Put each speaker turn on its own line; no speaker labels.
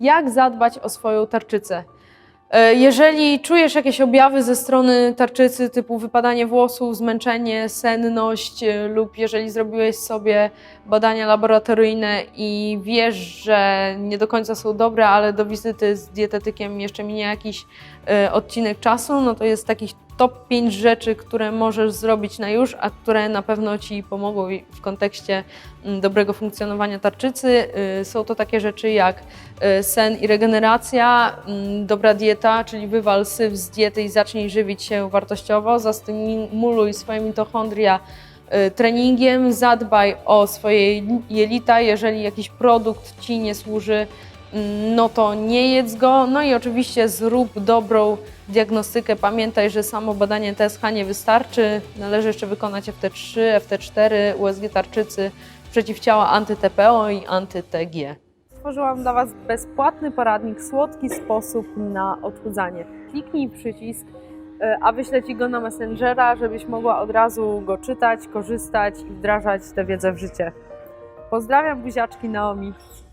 jak zadbać o swoją tarczycę. E, Jeżeli czujesz jakieś objawy ze strony tarczycy, typu wypadanie włosów, zmęczenie, senność, e, lub jeżeli zrobiłeś sobie badania laboratoryjne i wiesz, że nie do końca są dobre, ale do wizyty z dietetykiem jeszcze minie jakiś e, odcinek czasu, no to jest takich top 5 rzeczy, które możesz zrobić na już, a które na pewno Ci pomogą w kontekście mm, dobrego funkcjonowania tarczycy. Y, Są to takie rzeczy jak y, sen i regeneracja, mm, dobra dieta, czyli wywal syf z diety i zacznij żywić się wartościowo, zastymuluj swoje mitochondria y, treningiem, zadbaj o swoje jelita, jeżeli jakiś produkt Ci nie służy, no to nie jedz go. No i oczywiście zrób dobrą diagnostykę. Pamiętaj, że samo badanie TSH nie wystarczy. Należy jeszcze wykonać FT3, FT4, USG tarczycy, przeciwciała anty-TPO i anty-TG. Stworzyłam dla Was bezpłatny poradnik Słodki sposób na odchudzanie. Kliknij przycisk, y, a wyślę Ci go na Messengera, żebyś mogła od razu go czytać, korzystać i wdrażać tę wiedzę w życie. Pozdrawiam buziaczki Naomi.